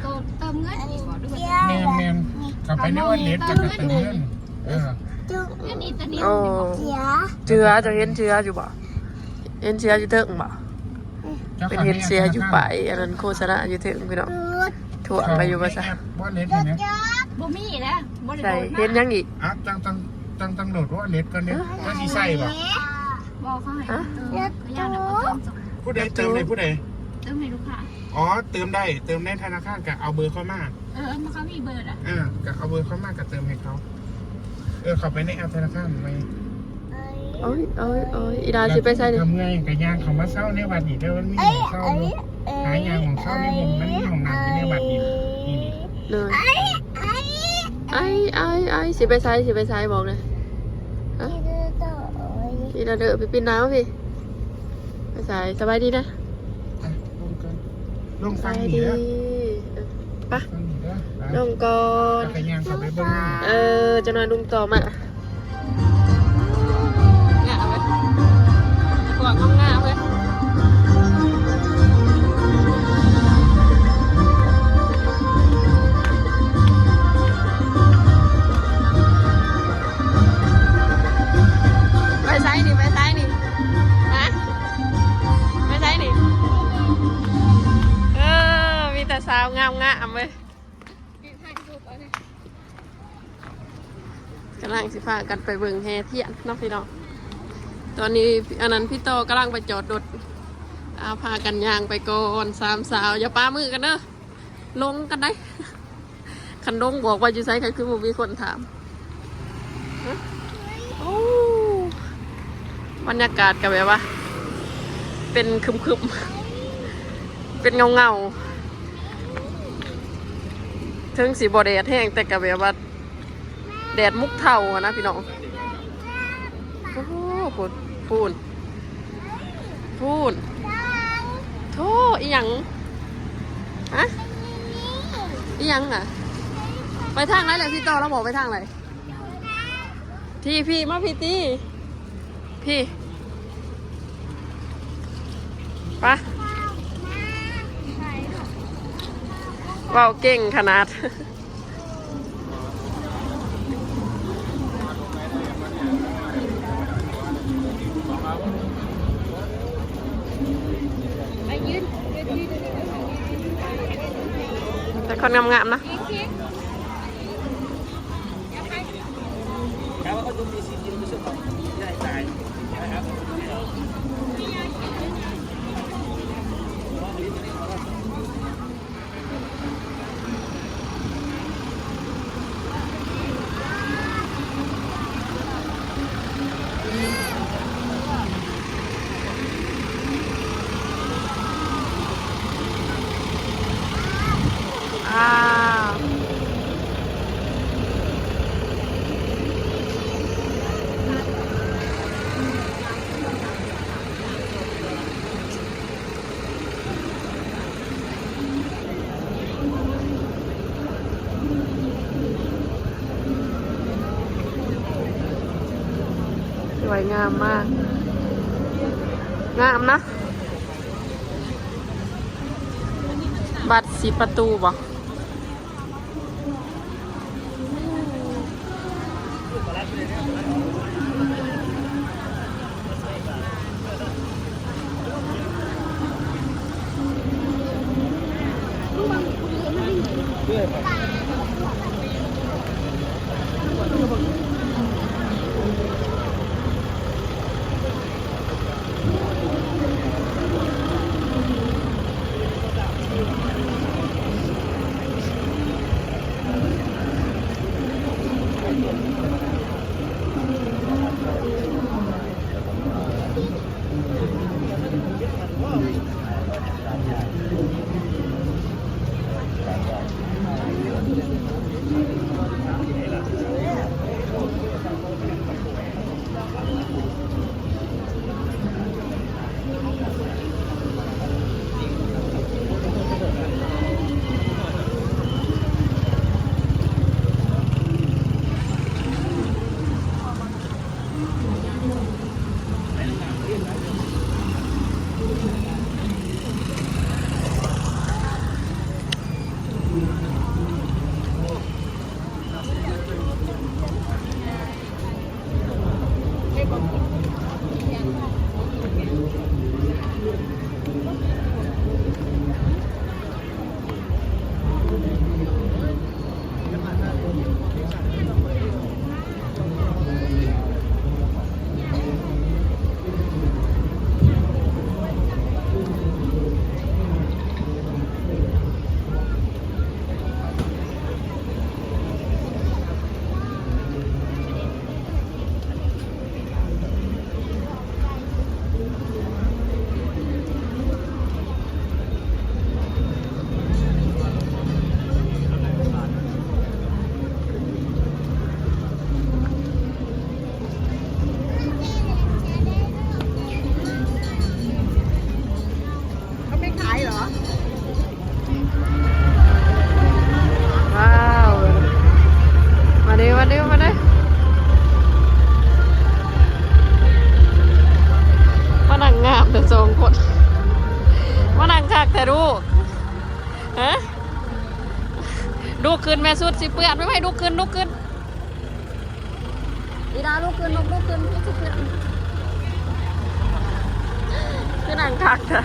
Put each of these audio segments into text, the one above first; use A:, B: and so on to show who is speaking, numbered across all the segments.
A: เติมเงินอีกบ่ด้วยแม
B: นแมนกลับไปในวันเล็กกับเติมเงินเออ
A: เงินอิตาเลียโอ้
C: เจือจะเห็นเจืออยู่บ่เห็นเจืออยู่เถิงบ่
B: เป็นเห็นเสืออยู่ไป
C: อันนั้นโฆษณาอยู่เถิงพี่น้องถ่วงไปอยู่ภาษา
B: วันเล็กเห็นไหม
A: บ่มีนะบ่ได้ใช่โดนเห็นย
C: ังอีก
B: อะตั้งตั้งตั้งตั้งโหลดว่าเล็กก็เนี่ยก็สีใส่ป่
A: บอกเขาให้เติมก็ย่านเอาเติม
B: ผู้ใดเติมเลยผู้ใด
A: เติมให้ลูกค้า
B: อ๋อเติมได้เติมในธนาคารกับเอาเบอร์เข้ามา
A: เออมันเขามีเบอร์อะ
B: อ่ากับเอาเบอร์เข้ามากับเติมให้เขาเออเข้าไปในแอปธนาคารไป
C: โอ้ยโอ้ยโอ้ยอีดาสิไปใส่ดิท
B: ำไงกับยางของมาเศร้าในวัดนี่เด้อมันมีของเศร้าอยู่หายางของเศร้าในผมมันมีของน้ำอยู่ในวัดนี่นี่นี่
C: เลยไอ้ไอ้ไอ้สิไปใส่สิไปใส่บอกเลยฮะอีดาเด้อไปปีนน้ำพี่ไปใส่สบายดีนะอะลงกัน
B: ลงสฟังบายนี่ดีเด้อ
C: ไปะ
B: ฟังนี่เด้อไปล
C: งก่อน
B: จักรยานขับไปเบิ้ง
C: เออจะนอนลุงต่อมาง่าเว้ยกวางง่าเสาวงามงามๆเว้ยกำลังสิพากันไปเบิ่งแฮเทียนเน้องพี่น้องตอนนี้อันนั้นพี่โตกำลังไปจอดรถเอาพากันย่างไปก่อนสามสาวอย่าป้ามือกันเด้อลงกันได้คันดงบอกว่าอยู่ไซใครคือบ่มีคนถามฮะโอ้บรรยากาศกับแบบว่า เป็นคึมๆ เป็นเงาเงาๆ ถึงสีบอแดดแห้งแต่กับแบบว่าแดดมุกเทาอะนะพี่น้องโอ้โหพูนพูนพูนโธ่อีหยังฮะอีหยังอะ ไปทางไหนเลยพี่ต่อเราบอกไปทางไหนที่พี่มาพี่ตีพี่ไปะ ว้าวเก่งขนาด แต่คนงามๆนะ วยงามมาก งามนะ บัตรสีประตูบ่านั่งคักแต่ลูกฮะดูขึ้นแม่สุดสิเปื้อนไม่ไหวดูขึ้นดูขึ้นอีดาดูขึ้นลูกดูขึ้นไม่สิเปื้อนคือนั่งคักเถอะ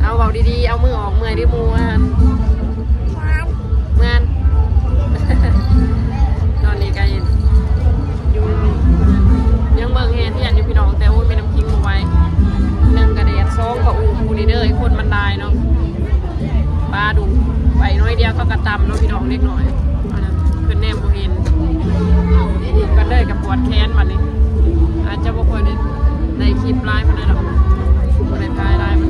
C: เอาเบาดีๆ เอามือออกเมื่อยดิมูอันงานตอนนี้กันยู่ยังเบิ่งเห็นที่อันอยู่พี่น้องแต่ว่ามีน้ำพิงเาไว้หนึ่งกระเดียดซองกับอูคูนี่เด้อคนบันไดเนาะป้าดูไปน้อยเดียวก็กระตำเนาะพี่น้องเล็กหน่อยเป็นแนมโบเห็นกันเลยกับปวดแค้นมันนี่อาจจะบ่ค่อยได้ ได้คลิปไลฟ์มาได้หรอกไม่ได้พไลฟ์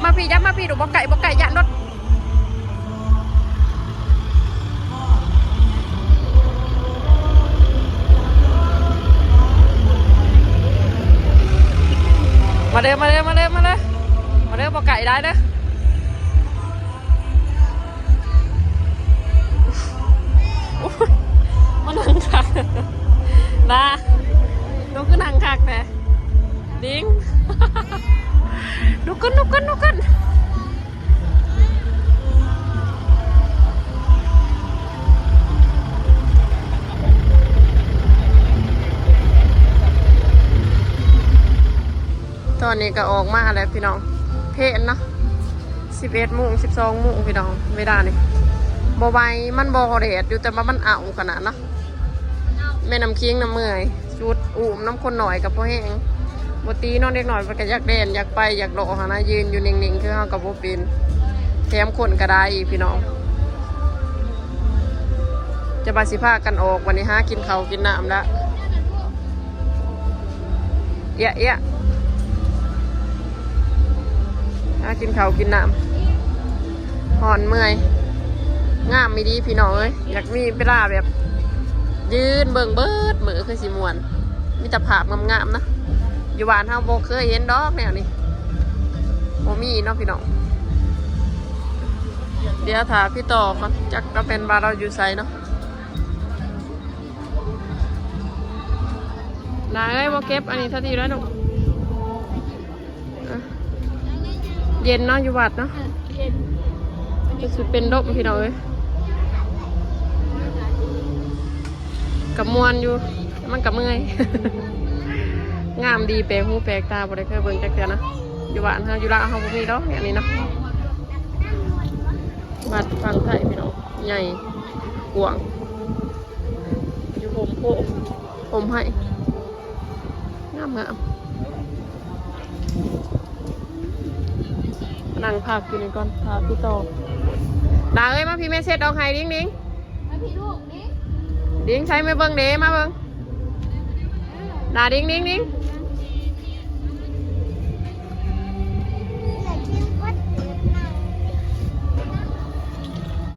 C: บมาพี่ยับมาพี่ลูกบอกไก่บอกไก่ยันรถมาเด้อมาเด้อมาเด้อมาเด้อมาเด้อบอกไก่ได้เด้อโอ้ยมานั่งคักนะลูกก็นั่งคักแต่ดิ้ง ลุกขึ้นลุกขึ้นลุกขึ้นตอนนี้ก็ออกมาแล้วพี่น้อง เพลนเนาะสิบเอ็ดโมงสิบสองโมงพี่น้องเวลานี่บไหวมันบอเรดอยู่แต่ว่ามันเอาขนาดเนาะแม่น้ำเคียงน้ำเมื่อยชุดอุ่มน้ำคนหน่อยกับพ่อแห้ง บตีนองเด็กหน่อยมันก็อยากเด่นอยากไปอยากโลหานะยืนอยู่นิ่งๆ คือเฮากับโบเป็นแถมคนก็ได้อีกพี่น้อง จะบาสิพากันออกวันนี้หากินเขากินน้ำล้วเอะเอะหากินเขากินน้ำหอนเมื่อยงามไม่ดีพี่น้องเอ้ยอยากมีเวลาแบบ ยืนเบิ่งเบิดมือคือสิมวนมีแต่ภาพงามๆนะ อยู่บ้านเฮาบ่เคยเห็นดอกแนวนี้บ่มีเนาะพี่น้องเดี๋ยวถามพี่ต่อก่อนจักก็เป็นบาเราอยู่ไสเนาะนาเอ้ยบ่เก็บอันนี้เท่าที่แล้วลูกอะเย็นเนาะอยู่วัดเนาะจะสิเป็นดมพี่น้องเอ้ยกับมวนอยู่มันกับเมื่อย งามดีแปลกหูแปลกตาบ่ได้เคยเบิ่งจักเทื่อนะอยู่บ้านเฮาอยู่ลาวเฮาบ่มีดอกอย่างนี้เนาะบัดฟังไทยพี่น้องใหญ่กว้างอยู่ผมโพผมให้งามงามนั่งพักอยู่นี่ก่อนพาพี่ต่อดาเอ้ยมาพี่แม่เช็ดเอาให้ดิ้งดิ้งดิ้งใช้ไม่เบิ่งเด้มาเบิ่ง ดาดิ้งดิ้งดิ้งเ